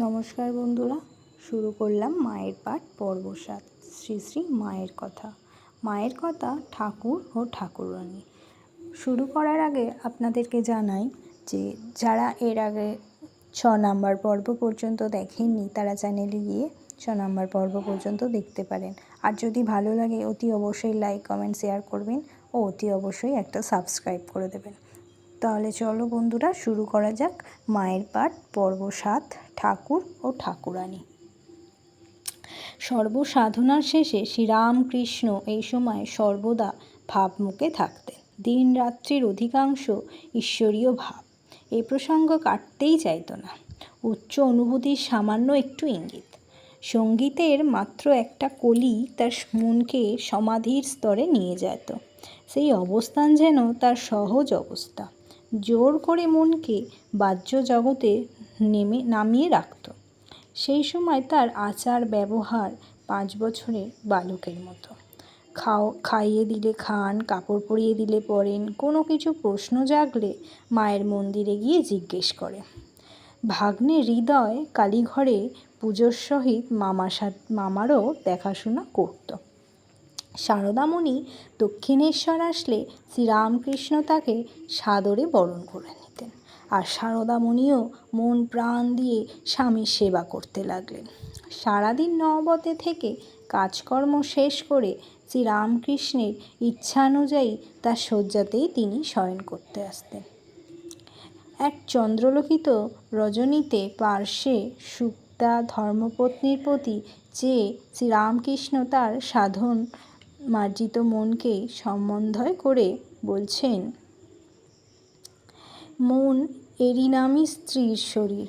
নমস্কার বন্ধুরা, শুরু করলাম মায়ের পাঠ পর্ব সাত শ্রী শ্রী মায়ের কথা। মায়ের কথা ঠাকুর ও ঠাকুরানী। শুরু করার আগে আপনাদেরকে জানাই যে, যারা এর আগে ছ নাম্বার পর্ব পর্যন্ত দেখেননি, তারা চ্যানেলে গিয়ে ছ নাম্বার পর্ব পর্যন্ত দেখতে পারেন। আর যদি ভালো লাগে, অতি অবশ্যই লাইক, কমেন্ট, শেয়ার করবেন ও অতি অবশ্যই একটা সাবস্ক্রাইব করে দেবেন। তাহলে চলো বন্ধুরা, শুরু করা যাক। মায়ের পাঠ, পর্ব সাত, ঠাকুর ও ঠাকুরানী। সর্বসাধনার শেষে শ্রীরামকৃষ্ণ এই সময় সর্বদা ভাবমুখে থাকতেন। দিন রাত্রির অধিকাংশ ঈশ্বরীয় ভাব। এ প্রসঙ্গ কাটতেই চাইত না। উচ্চ অনুভূতির সামান্য একটু ইঙ্গিত। সঙ্গীতের মাত্র একটা কলি তার মনকে সমাধির স্তরে নিয়ে যেত। সেই অবস্থান যেন তার সহজ অবস্থা। জোর করে মনকে বাহ্য জগতে নেমে, নামিয়ে রাখত। সেই সময় তার আচার ব্যবহার পাঁচ বছরের বালকের মতো। খাও, খাইয়ে দিলে খান, কাপড় পরিয়ে দিলে পরেন, কোনো কিছু প্রশ্ন জাগলে মায়ের মন্দিরে গিয়ে জিজ্ঞেস করে। ভাগ্নে হৃদয় কালীঘরে পুজোর সহিত মামা মামারও দেখাশোনা করত। সারদামণি দক্ষিণেশ্বর আসলে শ্রীরামকৃষ্ণ তাকে সাদরে বরণ করে নিতেন আর সারদামণিও মন প্রাণ দিয়ে স্বামীর সেবা করতে লাগলেন। সারাদিন নবতে থেকে কাজকর্ম শেষ করে শ্রীরামকৃষ্ণের ইচ্ছানুযায়ী তার শয্যাতেই তিনি শয়ন করতে আসতেন। এক চন্দ্রলোকিত রজনীতে পার্শ্বে সুক্তা ধর্মপত্নীর প্রতি চেয়ে শ্রীরামকৃষ্ণ তার সাধন মার্জিত মনকে সম্বন্ধয় করে বলছেন, মন এরই নামই স্ত্রীর শরীর।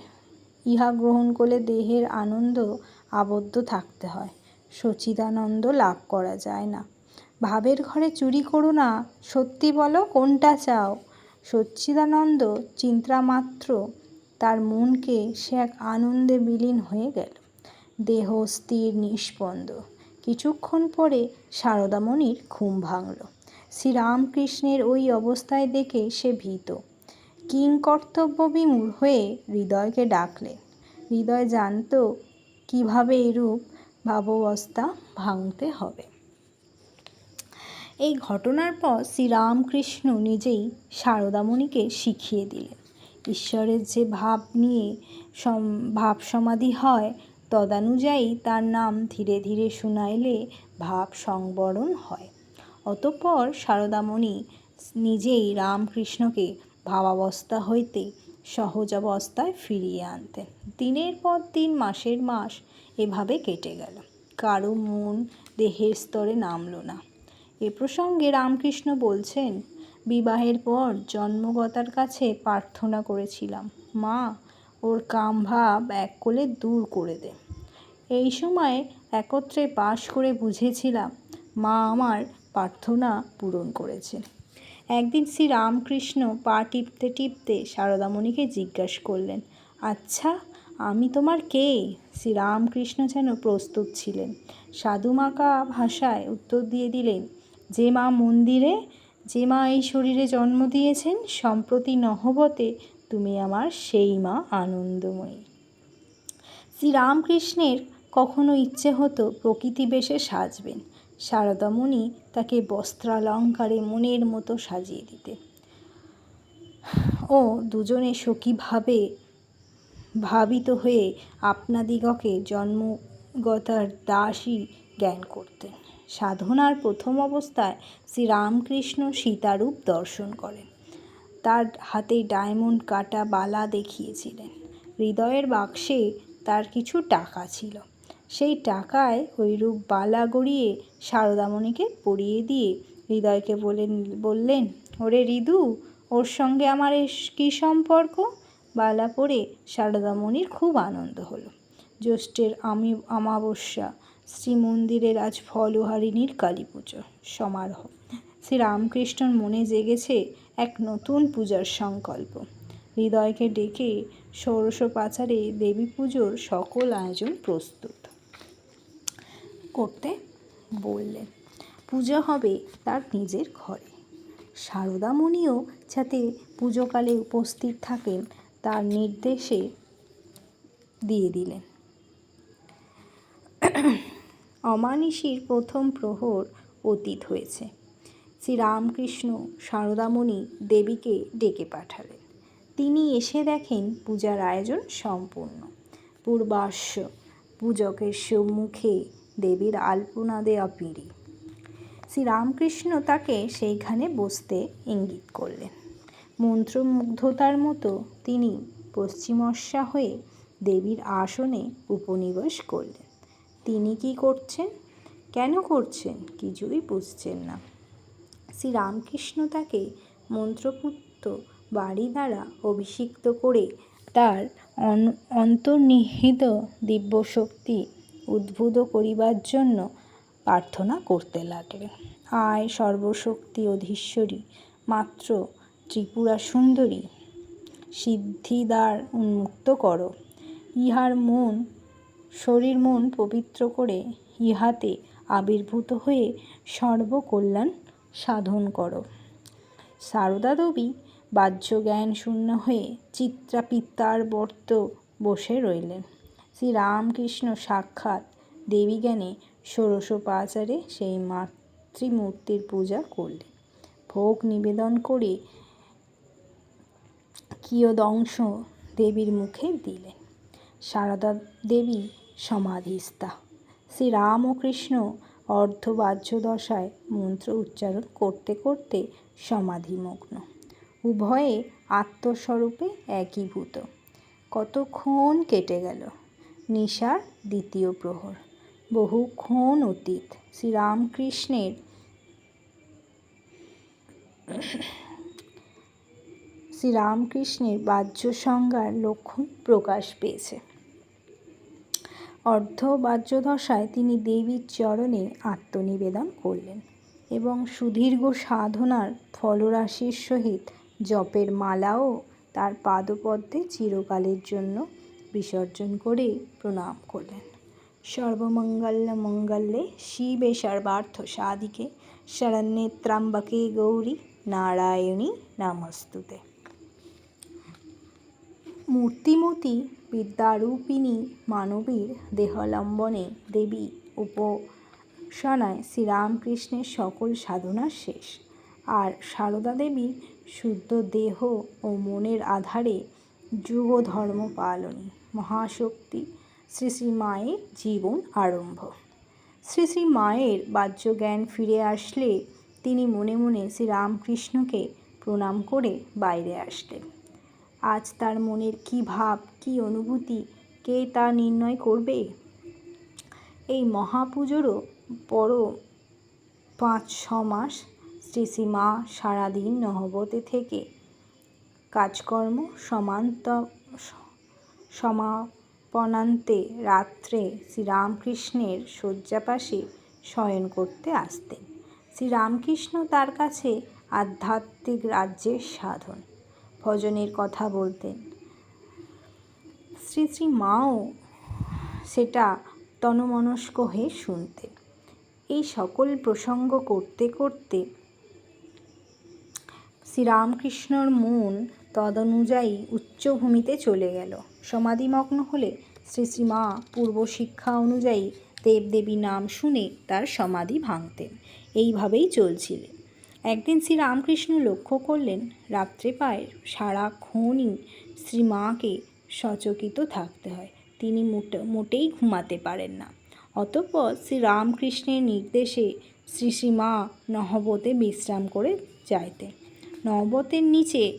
ইহা গ্রহণ করলে দেহের আনন্দ আবদ্ধ থাকতে হয়। সচিদানন্দ লাভ করা যায় না। ভাবের ঘরে চুরি করো না। সত্যি বলো কোনটা চাও? সচ্চিদানন্দ চিন্তা মাত্র তার মনকে সে এক আনন্দে বিলীন হয়ে গেল। দেহ স্থির নিষ্পন্দ। কিছুক্ষণ পরে সারদামণির ঘুম ভাঙল। শ্রীরামকৃষ্ণের ওই অবস্থায় দেখে সে ভীত। কিংকর্তব্য বিমূঢ় হয়ে হৃদয়কে ডাকলেন। হৃদয় জানত কীভাবে এরূপ ভাবাবস্থা ভাঙতে হবে। এই ঘটনার পর শ্রীরামকৃষ্ণ নিজেই সারদামণিকে শিখিয়ে দিলেন। ঈশ্বরের যে ভাব নিয়ে সম ভাব সমাধি হয় তদানুযায়ী তার নাম ধীরে ধীরে শুনাইলে ভাব সংবরণ হয়। অতঃপর সারদামণি নিজেই রামকৃষ্ণকে ভাবাবস্থা হইতে সহজ অবস্থায় ফিরিয়ে আনতেন। দিনের পর দিন, মাসের মাস এভাবে কেটে গেল। কারও মন দেহের স্তরে নামল না। এ প্রসঙ্গে রামকৃষ্ণ বলছেন, বিবাহের পর জন্মগতার কাছে প্রার্থনা করেছিলাম। মা, ওর কামভাব এক কোলে দূর করে দে। এই সময় একত্রে বাস করে বুঝেছিলাম মা আমার প্রার্থনা পূরণ করেছে। একদিন শ্রী রামকৃষ্ণ পা টিপতে টিপতে সারদামণিকে জিজ্ঞাসা করলেন আচ্ছা আমি তোমার কে? শ্রী রামকৃষ্ণ যেন প্রস্তুত ছিলেন। সাধুমাকা ভাষায় উত্তর দিয়ে দিলেন, যে মা মন্দিরে, যে মা এই শরীরে জন্ম দিয়েছেন, সম্প্রতি নহবতে তুমি আমার সেই মা আনন্দময়ী। শ্রীরামকৃষ্ণের কখনো ইচ্ছে হতো প্রকৃতি বেশে সাজবেন। সারদামণি তাকে বস্ত্রালঙ্কারে মনের মতো সাজিয়ে দিতে। ও দুজনে সখীভাবে ভাবিত হয়ে আপনাদিগকে জন্মগতার দাসী জ্ঞান করতেন। সাধনার প্রথম অবস্থায় শ্রীরামকৃষ্ণ সীতারূপ দর্শন করেন। তার হাতে ডায়মন্ড কাটা বালা দেখিয়েছিলেন। হৃদয়ের বাক্সে তার কিছু টাকা ছিল। সেই টাকায় ওই রূপ বালা গড়িয়ে সারদামণিকে পরিয়ে দিয়ে হৃদয়কে বলে বললেন, ওরে রিদু, ওর সঙ্গে আমার কী সম্পর্ক? বালা পরে সারদামণির খুব আনন্দ হলো। জ্যৈষ্ঠের আমি অমাবস্যা শ্রীমন্দিরের আজ ফলহারিণীর কালী পুজো সমারোহ। শ্রীরামকৃষ্ণর মনে জেগেছে এক নতুন পূজার সংকল্প। হৃদয়কে ডেকে ষোড়শ পাচারে দেবী পুজোর সকল আয়োজন প্রস্তুত। করতে বললেন পূজা হবে তার নিজের ঘরে। সারদামণিও যাতে পুজোকালে উপস্থিত থাকেন, তার নির্দেশে দিয়ে দিলেন। অমানিসীর প্রথম প্রহর অতীত হয়েছে। শ্রীরামকৃষ্ণ সারদামণি দেবীকে ডেকে পাঠালেন। তিনি এসে দেখেন পূজার আয়োজন সম্পূর্ণ। পূর্বাস্য পূজকের সম্মুখে দেবীর আলপনা দেওয়া পিঁড়ি শ্রীরামকৃষ্ণ তাকে সেইখানে বসতে ইঙ্গিত করলেন। মন্ত্রমুগ্ধতার মতো তিনি পশ্চিমস্যা হয়ে দেবীর আসনে উপনিবেশ করলেন। তিনি কি করছেন? কেন করছেন? কিছুই বুঝছেন না। শ্রীরামকৃষ্ণ তাকে মন্ত্রপুত্র বাড়ি দ্বারা অভিষিক্ত করে তার অন- অন্তর্নিহিত দিব্যশক্তি উদ্ভুত করিবার জন্য প্রার্থনা করতে লাগলেন আয় সর্বশক্তি অধীশ্বরী, মাত্র ত্রিপুরা সুন্দরী সিদ্ধিদ্বার উন্মুক্ত করো। ইহার মন, শরীর মন পবিত্র করে ইহাতে আবির্ভূত হয়ে সর্বকল্যাণ সাধন করো। সারদা দেবী বাহ্য জ্ঞান শূন্য হয়ে চিত্রাপিত্তার বর্ত বসে রইলেন। শ্রীরামকৃষ্ণ সাক্ষাৎ। দেবী জ্ঞানে ষোড়শোপাচারে সেই মাতৃমূর্তির পূজা করলেন। ভোগ নিবেদন করে কিয়দংশ দেবীর মুখে দিলেন। সারদা দেবী সমাধিস্থা। শ্রীরাম ও কৃষ্ণ অর্ধবাহ্য দশায় মন্ত্র উচ্চারণ করতে করতে সমাধিমগ্ন। উভয়ে আত্মস্বরূপে একীভূত। কতক্ষণ কেটে গেল? নিশার দ্বিতীয় প্রহর। বহুক্ষণ অতীত। শ্রীরামকৃষ্ণের শ্রীরামকৃষ্ণের বাহ্য সংজ্ঞার লক্ষণ প্রকাশ পেয়েছে। অর্ধবাহ্যদশায় তিনি দেবীর চরণে আত্মনিবেদন করলেন এবং সুদীর্ঘ সাধনার ফলরাশির সহিত জপের মালাও তার পাদপদ্মে চিরকালের জন্য বিসর্জন করে প্রণাম করলেন। সর্বমঙ্গল মঙ্গলে শিবে সর্বার্থ সাধিকে, শরণ্যে ত্রাম্বকে গৌরী নারায়ণী নামস্তুতে। মূর্তিমতী বিদ্যারূপিণী মানবীর দেহলম্বনে দেবী উপাসনায় শ্রীরামকৃষ্ণের সকল সাধনা শেষ। আর সারদা দেবীর শুদ্ধ দেহ ও মনের আধারে যুগ ধর্ম পালনী। মহাশক্তি। শ্রী শ্রী মায়ের জীবন আরম্ভ। শ্রী শ্রী মায়ের বাহ্য জ্ঞান ফিরে আসলে তিনি মনে মনে শ্রীরামকৃষ্ণকে প্রণাম করে বাইরে আসলেন। আজ তার মনের কী ভাব, কী অনুভূতি, কে তা নির্ণয় করবে? এই মহাপুজোরও বড় পাঁচ ছ মাস শ্রী শ্রী মা সারাদিন নহবতে থেকে কাজকর্ম সমান্ত সমাপনান্তে রাত্রে শ্রীরামকৃষ্ণের শয্যাপাশে শয়ন করতে আসতেন। শ্রীরামকৃষ্ণ তার কাছে আধ্যাত্মিক রাজ্যের সাধন। ভজনের কথা বলতেন। শ্রী শ্রী মাও সেটা তনমনস্ক হয়ে শুনতেন। এই সকল প্রসঙ্গ করতে করতে শ্রীরামকৃষ্ণর মন তদনুযায়ী উচ্চভূমিতে চলে গেল। সমাধিমগ্ন হলে শ্রী শ্রী মা পূর্ব শিক্ষা অনুযায়ী দেবদেবী নাম শুনে তার সমাধি ভাঙতেন। এইভাবেই চলছিলেন। একদিন শ্রী রামকৃষ্ণ লক্ষ্য করলেন, রাত্রে পায় সারাক্ষণই শ্রী মাকে সচকিত থাকতে হয়। তিনি মোটে, মোটেই ঘুমাতে পারেন না। অতঃপর শ্রী রামকৃষ্ণের নির্দেশে শ্রী শ্রী মা নহবতে বিশ্রাম করে যাইতেন। নহবতের নিচে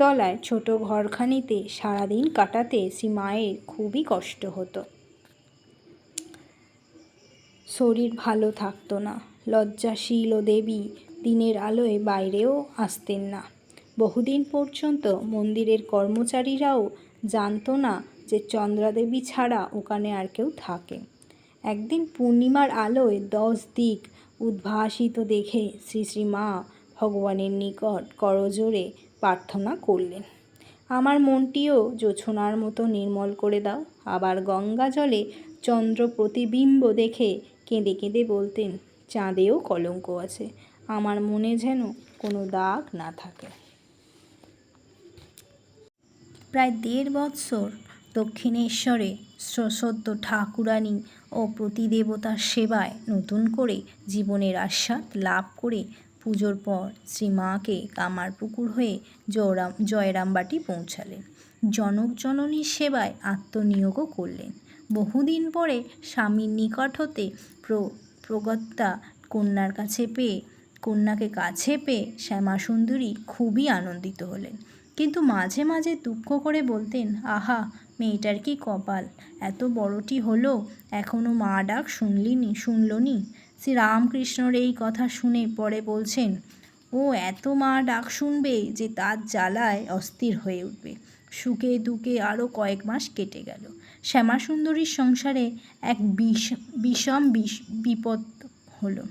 তলায় ছোট ঘরখানিতে সারাদিন কাটাতে শ্রী মায়ের খুবই কষ্ট হতো। শরীর ভালো থাকতো না। লজ্জাশীল ও দেবী দিনের আলোয় বাইরেও আসতেন না। বহুদিন পর্যন্ত মন্দিরের কর্মচারীরাও জানতো না যে চন্দ্রাদেবী ছাড়া ওখানে আর কেউ থাকে। একদিন পূর্ণিমার আলোয় দশ দিক উদ্ভাসিত দেখে শ্রী শ্রী মা ভগবানের নিকট করজোরে প্রার্থনা করলেন। আমার মনটিও জোছনার মতো নির্মল করে দাও। আবার গঙ্গা জলে চন্দ্র প্রতিবিম্ব দেখে কেঁদে কেঁদে বলতেন, চাঁদেও কলঙ্ক আছে। আমার মনে যেন কোনো দাগ না থাকে। প্রায় দেড় বৎসর দক্ষিণেশ্বরে সদ্য ঠাকুরানী ও প্রতিদেবতার সেবায় নতুন করে জীবনের আস্বাদ লাভ করে পুজোর পর শ্রীমাকে কামারপুকুর হয়ে জয়রাম জয়রামবাটি পৌঁছালেন। জনক জননীর সেবায় আত্মনিয়োগও করলেন। বহুদিন পরে স্বামীর নিকট হতে প্র প্রগত্যা কন্যার কাছে পেয়ে, কন্যাকে কাছে পেয়ে শ্যামাসুন্দরী খুবই আনন্দিত হলেন। কিন্তু মাঝে মাঝে দুঃখ করে বলতেন, আহা, মেয়েটার কি কপাল? এত বড়টি হলো এখনও মা ডাক শুনলিনি শুনলনি? শ্রী রামকৃষ্ণর এই কথা শুনে পরে বলছেন, ও এত মা ডাক শুনবে যে তার জ্বালায় অস্থির হয়ে উঠবে। সুখে দুঃখে আরও কয়েক মাস কেটে গেল। শ্যামাসুন্দরীর সংসারে এক বিষ, বিষম বিষ, বিপদ হলো।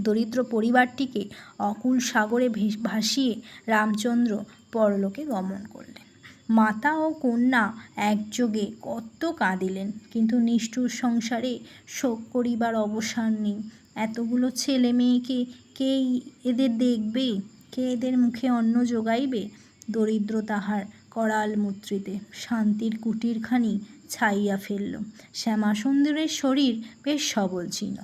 দরিদ্র পরিবারটিকে অকুল সাগরে ভেস- ভাসিয়ে রামচন্দ্র পরলোকে গমন করলেন। মাতা ও কন্যা একযোগে কত কাঁদিলেন। কিন্তু নিষ্ঠুর সংসারে শোক করিবার অবসান নেই। এতগুলো ছেলে মেয়েকে কে এদের দেখবে? কে এদের মুখে অন্ন যোগাইবে? দরিদ্র তাহার করাল মূত্রিতে শান্তির কুটিরখানি ছাইয়া ফেলল। শ্যামাসুন্দরের শরীর বেশ সবল ছিল।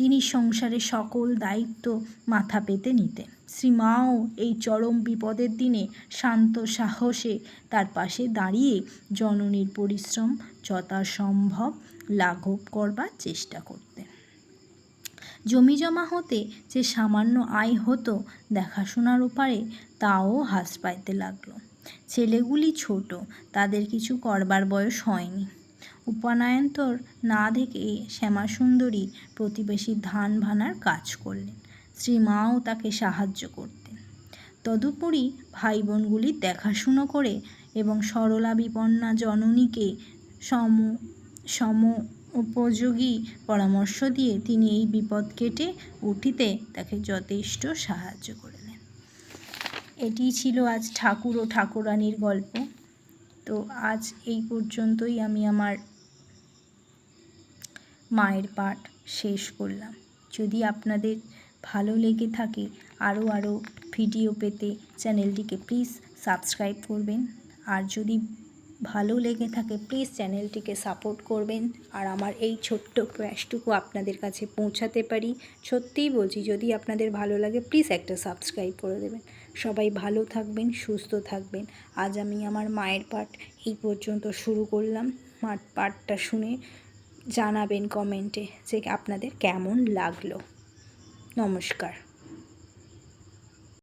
তিনি সংসারে সকল দায়িত্ব মাথা পেতে নিতেন। শ্রীমাও এই চরম বিপদের দিনে শান্ত সাহসে তার পাশে দাঁড়িয়ে জননীর পরিশ্রম যথাসম্ভব লাঘব করবার চেষ্টা করতেন। জমি জমা হতে যে সামান্য আয় হতো দেখাশোনার উপারে তাও হ্রাস পাইতে লাগল। ছেলেগুলি ছোট, তাদের কিছু করবার বয়স হয়নি। উপানায়ন্তর না দেখে শ্যামাসুন্দরী প্রতিবেশী ধান ভানার কাজ করলেন। শ্রীমাও তাকে সাহায্য করতেন। তদুপরি ভাই বোনগুলির দেখাশুনো করে এবং সরলা বিপন্না জননীকে সম সম উপযোগী পরামর্শ দিয়ে তিনি এই বিপদ কেটে উঠিতে তাকে যথেষ্ট সাহায্য করলেন। এটি ছিল আজ ঠাকুর ও ঠাকুরানির গল্প। তো আজ এই পর্যন্তই আমি আমার মায়ের পাঠ শেষ করলাম। যদি আপনাদের ভালো লেগে থাকে আরও আরও ভিডিও পেতে চ্যানেলটিকে প্লিজ সাবস্ক্রাইব করবেন। আর যদি ভালো লেগে থাকে প্লিজ চ্যানেলটিকে সাপোর্ট করবেন। আর আমার এই ছোট্ট প্রয়াসটুকু আপনাদের কাছে পৌঁছাতে পারি। সত্যিই বলছি, যদি আপনাদের ভালো লাগে প্লিজ একটা সাবস্ক্রাইব করে দেবেন। সবাই ভালো থাকবেন, সুস্থ থাকবেন। আজ আমি আমার মায়ের পাঠ এই পর্যন্ত শুরু করলাম। মার পাঠটা শুনে জানাবেন কমেন্টে যে আপনাদের কেমন লাগল। নমস্কার।